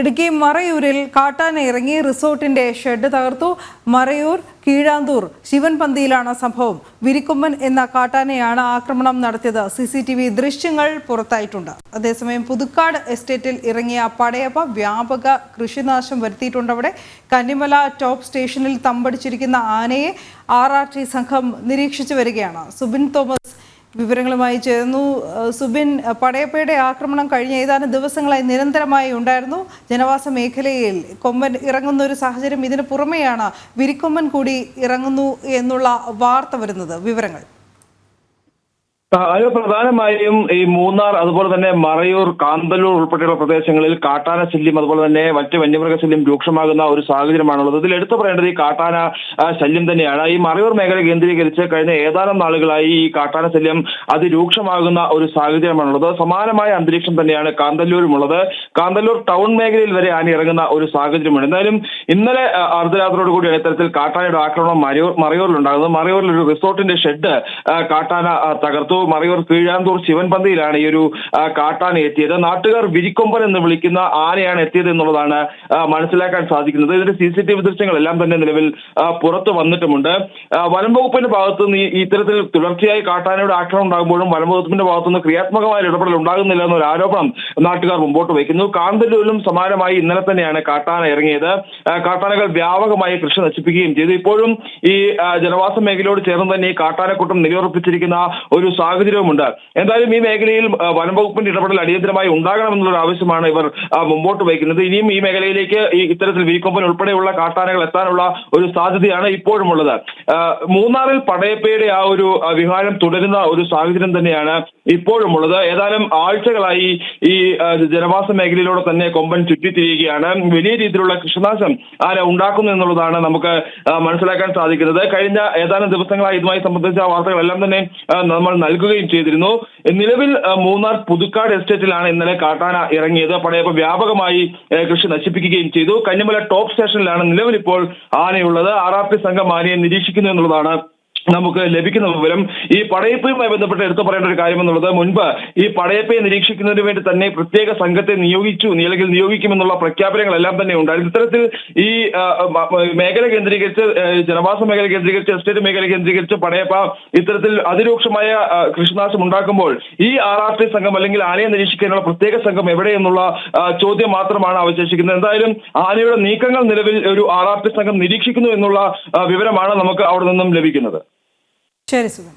ഇടുക്കി മറയൂരിൽ കാട്ടാന ഇറങ്ങി റിസോർട്ടിന്റെ ഷെഡ് തകർത്തു. മറയൂർ കീഴാന്തൂർ ശിവൻപന്തിയിലാണ് സംഭവം. വിരിക്കൊമ്പൻ എന്ന കാട്ടാനയാണ് ആക്രമണം നടത്തിയത്. സി സി ടി വി ദൃശ്യങ്ങൾ പുറത്തായിട്ടുണ്ട്. അതേസമയം പുതുക്കാട് എസ്റ്റേറ്റിൽ ഇറങ്ങിയ പടയപ്പ വ്യാപക കൃഷിനാശം വരുത്തിയിട്ടുണ്ടവിടെ കന്നിമല ടോപ്പ് സ്റ്റേഷനിൽ തമ്പടിച്ചിരിക്കുന്ന ആനയെ ആർ ആർ ടി സംഘം നിരീക്ഷിച്ചു വരികയാണ്. സുബിൻ തോമസ് വിവരങ്ങളുമായി ചേർന്നു. സുബിൻ പടയപ്പയുടെ ആക്രമണം കഴിഞ്ഞ ഏതാനും ദിവസങ്ങളായി നിരന്തരമായി ഉണ്ടായിരുന്നു. ജനവാസ മേഖലയിൽ കൊമ്പൻ ഇറങ്ങുന്ന ഒരു സാഹചര്യം ഇതിന് പുറമെയാണ് വിരിക്കൊമ്പൻ കൂടി ഇറങ്ങുന്നു എന്നുള്ള വാർത്ത വരുന്നത്. വിവരങ്ങൾ. അത് പ്രധാനമായും ഈ മൂന്നാർ അതുപോലെ തന്നെ മറയൂർ കാന്തല്ലൂർ ഉൾപ്പെടെയുള്ള പ്രദേശങ്ങളിൽ കാട്ടാന ശല്യം അതുപോലെ തന്നെ മറ്റ് വന്യമൃഗ ശല്യം രൂക്ഷമാകുന്ന ഒരു സാഹചര്യമാണുള്ളത്. ഇതിൽ എടുത്തു പറയേണ്ടത് ഈ കാട്ടാന ശല്യം തന്നെയാണ്. ഈ മറയൂർ മേഖല കേന്ദ്രീകരിച്ച് കഴിഞ്ഞ ഏതാനും നാളുകളായി ഈ കാട്ടാന ശല്യം അതിരൂക്ഷമാകുന്ന ഒരു സാഹചര്യമാണുള്ളത്. സമാനമായ അന്തരീക്ഷം തന്നെയാണ് കാന്തല്ലൂരുമുള്ളത്. കാന്തല്ലൂർ ടൗൺ മേഖലയിൽ വരെ ആന ഇറങ്ങുന്ന ഒരു സാഹചര്യമുണ്ട്. എന്തായാലും ഇന്നലെ അർദ്ധരാത്രിയോട് കൂടിയാണ് ഇത്തരത്തിൽ കാട്ടാനയുടെ ആക്രമണം മറയൂർ മറയൂരിലുണ്ടാകുന്നത് മറയൂരിൽ ഒരു റിസോർട്ടിന്റെ ഷെഡ് കാട്ടാന തകർത്തു. മറയൂർ കീഴാന്തൂർ ശിവൻപന്തിയിലാണ് ഈ ഒരു കാട്ടാന എത്തിയത്. നാട്ടുകാർ വിരിക്കൊമ്പൻ എന്ന് വിളിക്കുന്ന ആനയാണ് എത്തിയത് എന്നുള്ളതാണ് മനസ്സിലാക്കാൻ സാധിക്കുന്നത്. ഇതിന്റെ സി സി ടി വി ദൃശ്യങ്ങളെല്ലാം തന്നെ നിലവിൽ പുറത്തു വന്നിട്ടുമുണ്ട്. വനം വകുപ്പിന്റെ ഭാഗത്തുനിന്ന് ഇത്തരത്തിൽ തുടർച്ചയായി കാട്ടാനയുടെ ആക്രമണം ഉണ്ടാകുമ്പോഴും വനം വകുപ്പിന്റെ ഭാഗത്തു നിന്ന് ക്രിയാത്മകമായ ഇടപെടൽ ഉണ്ടാകുന്നില്ല എന്നൊരു ആരോപണം നാട്ടുകാർ മുമ്പോട്ട് വയ്ക്കുന്നു. കാന്തല്ലൂരിലും സമാനമായി ഇന്നലെ തന്നെയാണ് കാട്ടാന ഇറങ്ങിയത്. കാട്ടാനകൾ വ്യാപകമായി കൃഷി നശിപ്പിക്കുകയും ചെയ്തു. ഇപ്പോഴും ഈ ജനവാസ മേഖലയോട് ചേർന്ന് തന്നെ ഈ കാട്ടാനക്കൂട്ടം നിലയുറപ്പിച്ചിരിക്കുന്ന ഒരു സാഹചര്യവുമുണ്ട് എന്തായാലും ഈ മേഖലയിൽ വനം വകുപ്പിന്റെ ഇടപെടൽ അടിയന്തരമായി ഉണ്ടാകണമെന്നുള്ള ആവശ്യമാണ് ഇവർ മുമ്പോട്ട് വയ്ക്കുന്നത്. ഇനിയും ഈ മേഖലയിലേക്ക് ഈ ഇത്തരത്തിൽ വീക്കൊമ്പൻ ഉൾപ്പെടെയുള്ള കാട്ടാനകൾ എത്താനുള്ള ഒരു സാധ്യതയാണ് ഇപ്പോഴുമുള്ളത്. ഉള്ളത് മൂന്നാറിൽ പടയപ്പയുടെ ആ ഒരു വിഹാരം തുടരുന്ന ഒരു സാഹചര്യം തന്നെയാണ് ഇപ്പോഴുമുള്ളത്. ഏതാനും ആഴ്ചകളായി ഈ ജനവാസ മേഖലയിലൂടെ തന്നെ കൊമ്പൻ ചുറ്റിത്തിരിയുകയാണ്. വലിയ രീതിയിലുള്ള കൃഷിനാശം ആന ഉണ്ടാക്കുന്നു എന്നുള്ളതാണ് നമുക്ക് മനസ്സിലാക്കാൻ സാധിക്കുന്നത്. കഴിഞ്ഞ ഏതാനും ദിവസങ്ങളായി ഇതുമായി സംബന്ധിച്ച വാർത്തകളെല്ലാം തന്നെ നമ്മൾ നൽകുകയും ചെയ്തിരുന്നു. നിലവിൽ മൂന്നാർ പുതുക്കാട് എസ്റ്റേറ്റിലാണ് ഇന്നലെ കാട്ടാന ഇറങ്ങിയത്. പടയപ്പ വ്യാപകമായി കൃഷി നശിപ്പിക്കുകയും ചെയ്തു. കന്നിമല ടോപ്പ് സ്റ്റേഷനിലാണ് നിലവിൽ ഇപ്പോൾ ആനയുള്ളത്. ആർ ആർ പി സംഘം ആനയെ നിരീക്ഷിക്കുന്നു എന്നുള്ളതാണ് നമുക്ക് ലഭിക്കുന്ന വിവരം ഈ പടയപ്പയുമായി ബന്ധപ്പെട്ട് എടുത്തു പറയേണ്ട ഒരു കാര്യം എന്നുള്ളത് മുൻപ് ഈ പടയപ്പയെ നിരീക്ഷിക്കുന്നതിന് വേണ്ടി തന്നെ പ്രത്യേക സംഘത്തെ നിയോഗിച്ചു അല്ലെങ്കിൽ നിയോഗിക്കുമെന്നുള്ള പ്രഖ്യാപനങ്ങളെല്ലാം തന്നെ ഉണ്ടായിരുന്നു. ഇത്തരത്തിൽ ഈ മേഖല കേന്ദ്രീകരിച്ച് ജനവാസ മേഖല കേന്ദ്രീകരിച്ച് എസ്റ്റേറ്റ് മേഖല കേന്ദ്രീകരിച്ച് പടയപ്പ ഇത്തരത്തിൽ അതിരൂക്ഷമായ കൃഷിനാശം ഉണ്ടാക്കുമ്പോൾ ഈ ആർ ആർ ടി സംഘം അല്ലെങ്കിൽ ആനയെ നിരീക്ഷിക്കാനുള്ള പ്രത്യേക സംഘം എവിടെയെന്നുള്ള ചോദ്യം മാത്രമാണ് അവശേഷിക്കുന്നത്. എന്തായാലും ആനയുടെ നീക്കങ്ങൾ നിലവിൽ ഒരു ആർ ആർ ടി സംഘം നിരീക്ഷിക്കുന്നു എന്നുള്ള വിവരമാണ് നമുക്ക് അവിടെ നിന്നും ലഭിക്കുന്നത്. ശരി സുബിൻ